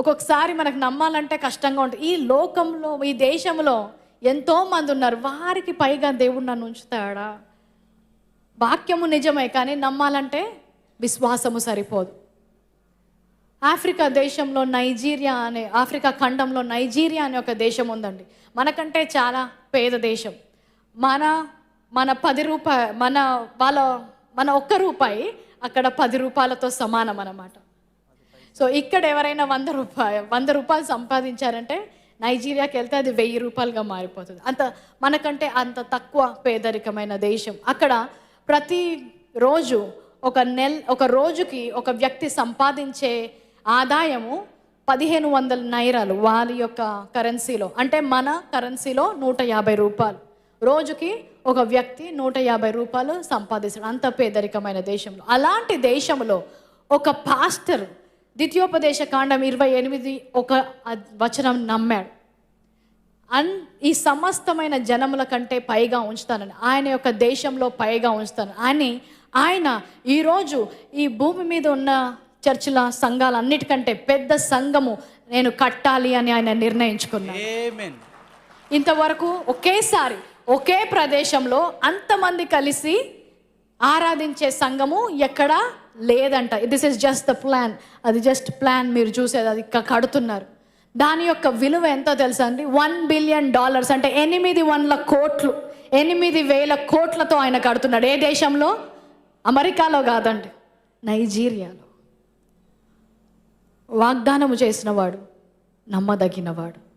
ఒక్కొక్కసారి మనకు నమ్మాలంటే కష్టంగా ఉంటుంది. ఈ లోకంలో ఈ దేశంలో ఎంతో మంది ఉన్నారు. వారికి పైగా దేవుడు నన్ను ఉంచుతాడా? వాక్యము నిజమే కానీ నమ్మాలంటే విశ్వాసము సరిపోదు. ఆఫ్రికా దేశంలో నైజీరియా అనే ఆఫ్రికా ఖండంలో నైజీరియా అనే ఒక దేశం ఉందండి. మనకంటే చాలా పేద దేశం. మన మన పది రూపాయ మన వాళ్ళ మన ఒక్క రూపాయి అక్కడ పది రూపాయలతో సమానం అన్నమాట. సో ఇక్కడ ఎవరైనా వంద రూపాయలు వంద రూపాయలు సంపాదించారంటే నైజీరియాకి వెళ్తే అది వెయ్యి రూపాయలుగా మారిపోతుంది. అంత మనకంటే అంత తక్కువ పేదరికమైన దేశం. అక్కడ ప్రతి రోజు ఒక నెల ఒక రోజుకి ఒక వ్యక్తి సంపాదించే ఆదాయము పదిహేను వందల నైరాలు వారి యొక్క కరెన్సీలో. అంటే మన కరెన్సీలో నూట యాభై రూపాయలు. రోజుకి ఒక వ్యక్తి నూట యాభై రూపాయలు సంపాదిస్తాడు అంత పేదరికమైన దేశంలో. అలాంటి దేశంలో ఒక పాస్టర్ ద్వితీయోపదేశ కాండం ఇరవై ఎనిమిది ఒక వచనం నమ్మాడు అన్ ఈ సమస్తమైన జనముల కంటే పైగా ఉంచుతానని ఆయన యొక్క దేశంలో పైగా ఉంచుతాను అని ఆయన ఈరోజు ఈ భూమి మీద ఉన్న చర్చిల సంఘాలన్నిటికంటే పెద్ద సంఘము నేను కట్టాలి అని ఆయన నిర్ణయించుకున్నాను. ఇంతవరకు ఒకేసారి ఒకే ప్రదేశంలో అంతమంది కలిసి ఆరాధించే సంఘము ఎక్కడా లేదంట. This is just the plan అది జస్ట్ ప్లాన్ మీరు చూసేది. అది కడుతున్నారు. దాని యొక్క విలువ ఎంతో తెలుసా అండి? వన్ బిలియన్ డాలర్స్ అంటే ఎనిమిది వందల కోట్లు. ఎనిమిది వేల కోట్లతో ఆయన కడుతున్నాడు. ఏ దేశంలో? అమెరికాలో కాదండి. నైజీరియాలో. వాగ్దానము చేసినవాడు నమ్మదగినవాడు.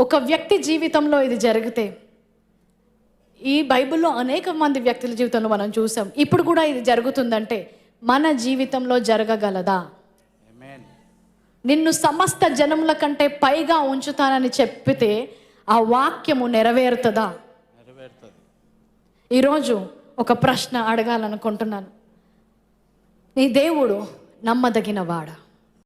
ఒక వ్యక్తి జీవితంలో ఇది జరిగితే ఈ బైబిల్లో అనేక మంది వ్యక్తుల జీవితంలో మనం చూసాం. ఇప్పుడు కూడా ఇది జరుగుతుందంటే మన జీవితంలో జరగగలదా. నిన్ను సమస్త జనముల కంటే పైగా ఉంచుతానని చెప్పితే ఆ వాక్యము నెరవేరుతుందా? నెరవేరుతుంది. ఈరోజు ఒక ప్రశ్న అడగాలనుకుంటున్నాను. నీ దేవుడు నమ్మదగినవాడా?